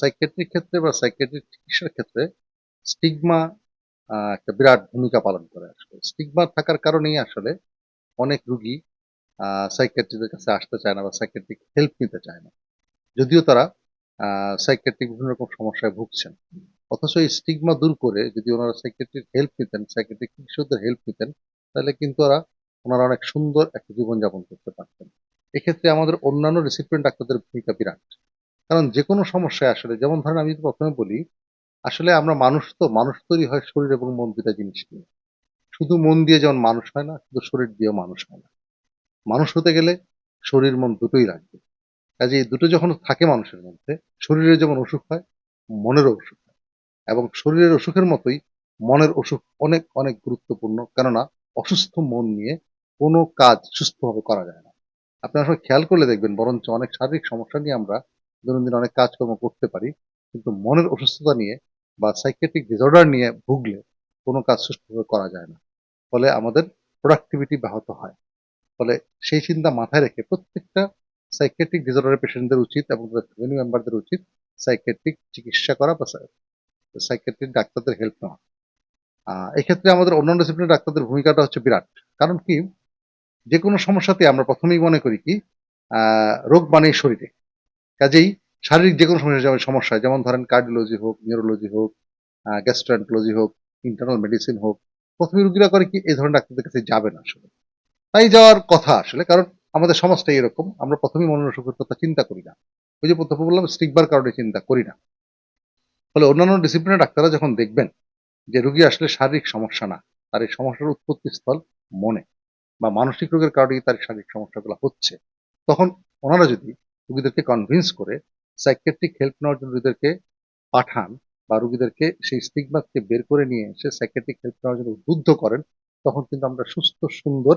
Psychiatric ক্ষেত্রে বা psychiatric চিকিৎসার ক্ষেত্রে স্টিগমা একটা বিরাট ভূমিকা পালন করে আসলে। স্টিগমা থাকার কারণেই আসলে অনেক রুগী সাইকেট্রিদের কাছে আসতে চায় না বা সাইকেট্রিক হেল্প নিতে চায় না। যদিও তারা সাইকেট্রিক বিভিন্ন রকম সমস্যায় ভুগছেন। অথচ এই স্টিগমা দূর করে যদি ওনারা সাইকেট্রিক হেল্প নিতেন সাইকেট্রিক চিকিৎসকদের হেল্প নিতেন, তাহলে কিন্তু ওরা, ওনারা অনেক সুন্দর একটা জীবনযাপন করতে পারতেন। এক্ষেত্রে আমাদের অন্যান্য রিসিপিয়েন্ট ডাক্তারদের ভূমিকা বিরাট। কারণ যে কোনো সমস্যায় আসলে, যেমন ধরেন আমি প্রথমে বলি, আসলে আমরা মানুষ তো, মানুষ তৈরি হয় শরীর এবং মন দুটা জিনিস নিয়ে। শুধু মন দিয়ে যেমন মানুষ হয় না, শুধু শরীর দিয়েও মানুষ হয় না। মানুষ হতে গেলে শরীর, মন দুটোই লাগবে। কাজে এই দুটো যখন থাকে মানুষের মধ্যে শরীরে যেমন অসুখ হয়, মনেরও অসুখ হয়। এবং শরীরের অসুখের মতোই মনের অসুখ অনেক অনেক গুরুত্বপূর্ণ। কেননা, অসুস্থ মন নিয়ে কোনো কাজ সুস্থভাবে করা যায় না। আপনি আসলে খেয়াল করলে দেখবেন, বরঞ্চ অনেক শারীরিক সমস্যা নিয়ে আমরা দৈনন্দিন অনেক কাজকর্ম করতে পারি, কিন্তু মনের অসুস্থতা নিয়ে বা সাইকেট্রিক ডিসঅর্ডার নিয়ে ভুগলে কোনো কাজ সুষ্ঠুভাবে করা যায় না। ফলে আমাদের প্রোডাক্টিভিটি ব্যাহত হয়। ফলে সেই চিন্তা মাথায় রেখে প্রত্যেকটা সাইকেট্রিক ডিসঅর্ডারের পেশেন্টদের উচিত এবং তাদের ফ্যামিলি মেম্বারদের উচিত সাইকেট্রিক চিকিৎসা করা বা সাইকেট্রিক ডাক্তারদের হেল্প নেওয়া। এক্ষেত্রে আমাদের অন্যান্য ডিসিপ্লিনের ডাক্তারদের ভূমিকাটা হচ্ছে বিরাট। কারণ কি? যে কোনো সমস্যাতে আমরা প্রথমেই মনে করি কি? রোগ মানেই শরীরে। কাজেই শারীরিক যে কোনো সমস্যা সমস্যা যেমন ধরেন কার্ডিওলজি হোক নিউরোলজি হোক গ্যাস্ট্রোএন্টোলজি হোক ইন্টারনাল মেডিসিন হোক, প্রথমে রুগীরা করে কি এই ধরনের ডাক্তারদের কাছে যাবে না আসলে। তাই যাওয়ার কথা আসলে, কারণ আমাদের সমাজটা এরকম, আমরা প্রথমেই মনের অসুখের কথা চিন্তা করি না। ওই যে প্রথমে বললাম স্টিকবার কারণে চিন্তা করি না। ফলে অন্যান্য ডিসিপ্লিনের ডাক্তাররা যখন দেখবেন যে রুগী আসলে শারীরিক সমস্যা না, তার এই সমস্যার উৎপত্তি স্থল মনে বা মানসিক রোগের কারণেই তার শারীরিক সমস্যাগুলো হচ্ছে, তখন ওনারা যদি রুগীদেরকে কনভিন্স করে সাইকেট্রিক হেল্প নেওয়ার জন্য রুগীদেরকে পাঠান বা রুগীদেরকে সেই স্টিগমাকে বের করে নিয়ে এসে সাইকেট্রিক হেল্প নেওয়ার জন্য উদ্বুদ্ধ করেন, তখন কিন্তু আমরা সুস্থ, সুন্দর,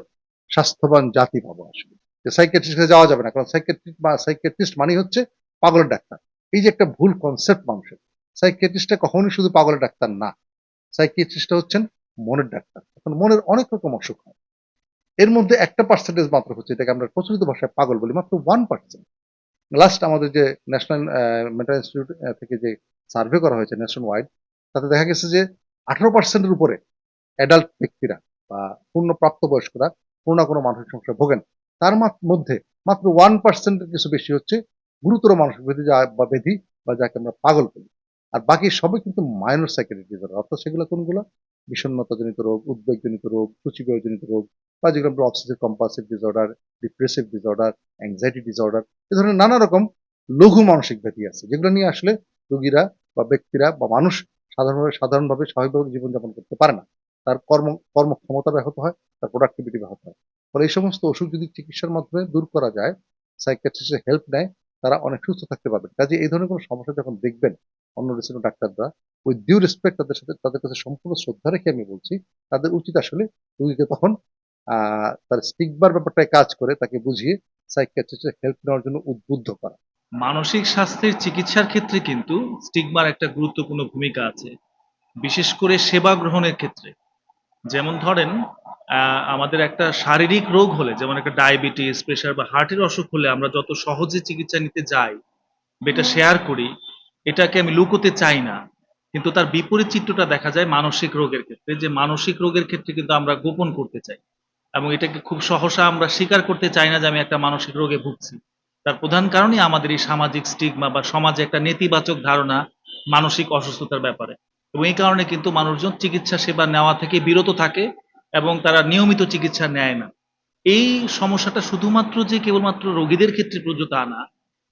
স্বাস্থ্যবান জাতি পাবো আসলে। যে সাইকেট্রিস্টে যাওয়া যাবে না, কারণ সাইকেট্রিক বা সাইকেট্রিস্ট মানেই হচ্ছে পাগলের ডাক্তার। এই যে একটা ভুল কনসেপ্ট মানুষের সাইকেট্রিস্টটা কখনোই শুধু পাগলের ডাক্তার না সাইকিয়াট্রিস্টটা হচ্ছেন মনের ডাক্তার। এখন মনের অনেক রকম অসুখ হয়। এর মধ্যে একটা পার্সেন্টেজ মাত্র হচ্ছে, এটাকে আমরা প্রচলিত ভাষায় পাগল বলি, মাত্র ওয়ান পার্সেন্ট লাস্ট আমাদের যে ন্যাশনাল মেন্টাল ইনস্টিটিউট থেকে যে সার্ভে করা হয়েছে ন্যাশনাল ওয়াইড তাতে দেখা গেছে যে আঠারো পার্সেন্টের উপরে অ্যাডাল্ট ব্যক্তিরা বা পূর্ণ প্রাপ্তবয়স্করা কোনো না কোনো মানসিক সমস্যা ভোগেন। তার মধ্যে মাত্র ওয়ান পার্সেন্টের কিছু বেশি হচ্ছে গুরুতর মানসিক ব্যাধি যা, বা ব্যাধি বা যাকে আমরা পাগল বলি। আর বাকি সবই কিন্তু মাইনর সাইকেট্রিক ডিসঅর্ডার অর্থাৎ সেগুলো কোনগুলো? বিষণ্ণতাজনিত রোগ, উদ্বেগজনিত রোগ সূচিবয়জনিত রোগ, বা যেগুলো আমরা obsessive compulsive disorder depressive disorder anxiety disorder এ ধরনের নানা রকম লঘু মানসিক ব্যাধি আছে, যেগুলো নিয়ে আসলে রোগীরা বা ব্যক্তিরা বা মানুষ সাধারণভাবে সাধারণভাবে স্বাভাবিকভাবে জীবনযাপন করতে পারে না। তার কর্ম, কর্মক্ষমতা ব্যাহত হয়, তার প্রোডাক্টিভিটি ব্যাহত হয়। ফলে এই সমস্ত অসুখ যদি চিকিৎসার মাধ্যমে দূর করা যায় সাইকিয়াট্রিস্টের হেল্প নেয়, তারা অনেক সুস্থ থাকতে পারবেন। কাজে এই ধরনের কোনো সমস্যা যখন দেখবেন অন্য রিসেন্ট ডাক্তাররা, ওই ডিউ রেসপেক্ট তাদের সাথে, তাদের কাছে সম্পূর্ণ শ্রদ্ধা রেখে আমি বলছি, তাদের উচিত আসলে রোগীকে তখন তার স্টিকবার ব্যাপারটায় কাজ করে, তাকে বুঝিয়ে সাইকিয়াট্রিস্টের হেল্প নেওয়ার জন্য উদ্বুদ্ধ করা। মানসিক স্বাস্থ্যের চিকিৎসার ক্ষেত্রে কিন্তু স্টিগমার একটা গুরুত্বপূর্ণ ভূমিকা আছে, বিশেষ করে সেবা গ্রহণের ক্ষেত্রে। যেমন ধরেন আমাদের একটা শারীরিক রোগ হলে, যেমন একটা ডায়াবেটিস প্রেশার বা হার্টের অসুখ হলে আমরা যত সহজে চিকিৎসা নিতে যাই, বা এটা শেয়ার করি এটাকে আমি লুকোতে চাই না। কিন্তু তার বিপরীত চিত্রটা দেখা যায় মানসিক রোগের ক্ষেত্রে, যে মানসিক রোগের ক্ষেত্রে কিন্তু আমরা গোপন করতে চাই এবং এটাকে খুব সহসা আমরা স্বীকার করতে চাই না যে আমি একটা মানসিক রোগে ভুগছি। তার প্রধান কারণই আমাদের এই সামাজিক স্টিগমা বা সমাজে একটা নেতিবাচক ধারণা মানসিক অসুস্থতার ব্যাপারে এবং এই কারণে কিন্তু মানুষজন চিকিৎসা সেবা নেওয়া থেকে বিরত থাকে এবং তারা নিয়মিত চিকিৎসা নেয় না। এই সমস্যাটা শুধুমাত্র যে কেবলমাত্র রোগীদের ক্ষেত্রে প্রযোজ্য তা না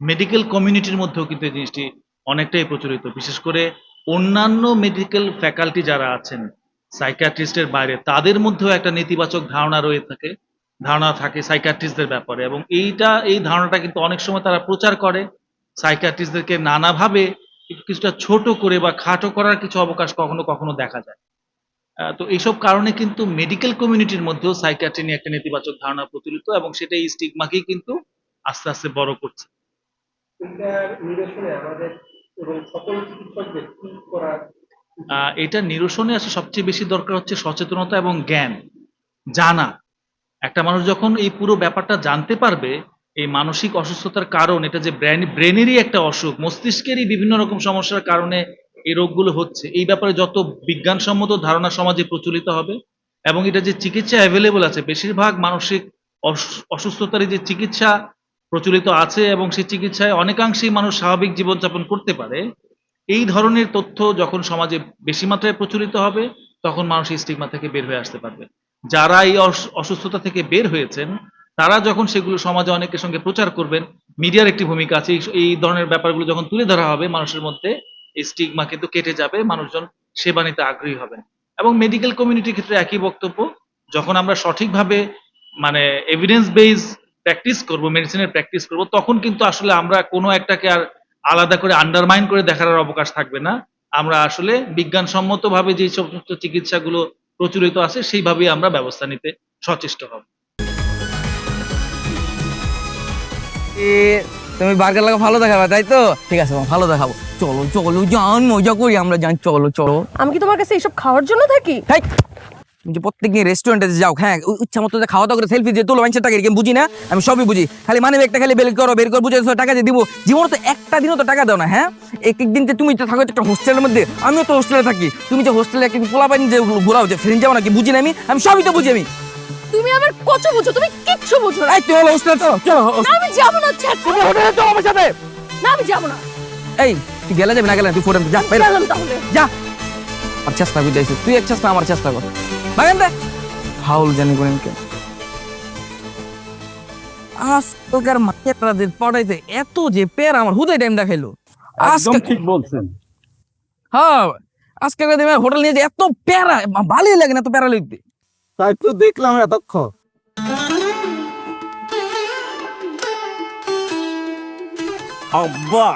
মেডিকেল কমিউনিটির মধ্যেও কিন্তু এই জিনিসটি অনেকটাই প্রচলিত। বিশেষ করে অন্যান্য মেডিকেল ফ্যাকাল্টি যারা আছেন সাইকিয়াট্রিস্টের বাইরে, তাদের মধ্যেও একটা নেতিবাচক ধারণা রয়ে থাকে, ধারণা থাকে সাইকিয়াট্রিস্টদের ব্যাপারে। এবং এইটা, এই ধারণাটা কিন্তু অনেক সময় তারা প্রচার করে। সাইকিয়াট্রিস্টদেরকে নানাভাবে কিছুটা ছোট করে বা খাটো করার কিছু অবকাশ কখনো কখনো দেখা যায়। তো এইসব কারণে কিন্তু মেডিকেল কমিউনিটির মধ্যেও সাইকিয়াট্রি নিয়ে একটা নেতিবাচক ধারণা প্রচলিত এবং সেটা এই স্টিগমাকেই কিন্তু আস্তে আস্তে বড় করছে। আমাদের এটা নিরসনে আসলে সবচেয়ে বেশি দরকার হচ্ছে সচেতনতা এবং জ্ঞান, জানা। একটা মানুষ যখন এই পুরো ব্যাপারটা জানতে পারবে, এই মানসিক অসুস্থতার কারণ, এটা যে ব্রেন ব্রেনেরই একটা অসুখ, মস্তিষ্কেরই বিভিন্ন রকম সমস্যার কারণে এই রোগগুলো হচ্ছে। এই ব্যাপারে যত বিজ্ঞানসম্মত ধারণা সমাজে প্রচলিত হবে এবং এটা যে চিকিৎসা অ্যাভেলেবল আছে, বেশিরভাগ মানসিক অস- অসুস্থতার যে চিকিৎসা প্রচলিত আছে এবং সেই চিকিৎসায় অনেকাংশেই মানুষ স্বাভাবিক জীবনযাপন করতে পারে, এই ধরনের তথ্য যখন সমাজে বেশি মাত্রায় প্রচলিত হবে, তখন মানুষ এই স্টিগমা থেকে বের হয়ে আসতে পারবে। যারা এই অস- অসুস্থতা থেকে বের হয়েছেন, তারা যখন সেগুলো সমাজে অনেকের সঙ্গে প্রচার করবেন, মিডিয়ার একটি ভূমিকা আছে, এই- এই ধরনের ব্যাপারগুলো যখন তুলে ধরা হবে মানুষের মধ্যে, এই স্টিগমা কিন্তু কেটে যাবে, মানুষজন সেবা নিতে আগ্রহী হবেন। এবং মেডিকেল কমিউনিটির ক্ষেত্রে একই বক্তব্য, যখন আমরা সঠিকভাবে মানে এভিডেন্স বেস প্র্যাকটিস করব মেডিসিনের প্র্যাকটিস করব তখন কিন্তু আসলে আমরা কোনো একটাকে আর আলাদা করে আন্ডারমাইন করে দেখার অবকাশ থাকবে না। আমরা আসলে বিজ্ঞানসম্মতভাবে যে সমস্ত চিকিৎসাগুলো প্রচলিত আছে সেইভাবেই আমরা ব্যবস্থা নিতে সচেষ্ট হব। এ, তুমি বার্গার লাগা ভালো দেখাবে তাই তো? ঠিক আছে ভালো দেখাবো। চলো চলো জান মজা করি আমরা জান চলো চলো। আমি কি তোমার কাছে এইসব খাওয়ার জন্য থাকি? যে প্রত্যেকদিন রেস্টুরেন্টে যাও হ্যাঁ ইচ্ছা মতো খাওয়া দাওয়া করে সেলফি দিয়ে তোলো মানুষের টাকা এরকম বুঝি না? আমি সবই বুঝি। খালি মানে একটা খালি বের করো বের করে বুঝে টাকা দিয়ে দিব। জীবনে তো একটা দিনও তো টাকা দাও না হ্যাঁ? এক এক দিন যে তুমি তো থাকো একটা হোস্টেলের মধ্যে আমিও তো হোস্টেলে থাকি। তুমি যে হোস্টেলে পাইনি যে ঘোরাও যে ফ্রেন্ড যাও নাকি বুঝি না আমি? আমি সবই তো বুঝি আমি। তুমি আমার কত বুঝো তুমি কিচ্ছু বুঝো না। এই তুই হলো হোস্টেলে চলো চলো আমি যাব না ছাড়। তুমি হোটেলে চলো আমার সাথে। না আমি যাব না। এই তুই গেলে যাবি না গেলে তুই ফোন যা বের গেলাম তাহলে। যা। আর চেষ্টা আইছিস তুই এক চেষ্টা আমার চেষ্টা কর। বাগান দে হাউল জানি করেন কে আজকালকার মাঠেরাদের পড়াইতে এত যে পের আমার হুদয় টাইম দেখাইলো একদম ঠিক বলছেন। হ্যাঁ আজকালকার দিনে হোটেল নিয়ে যে এত প্যারা ভালোই লাগে না এত প্যারা লিখতে তাই তো দেখলাম এতক্ষণ। আব্বা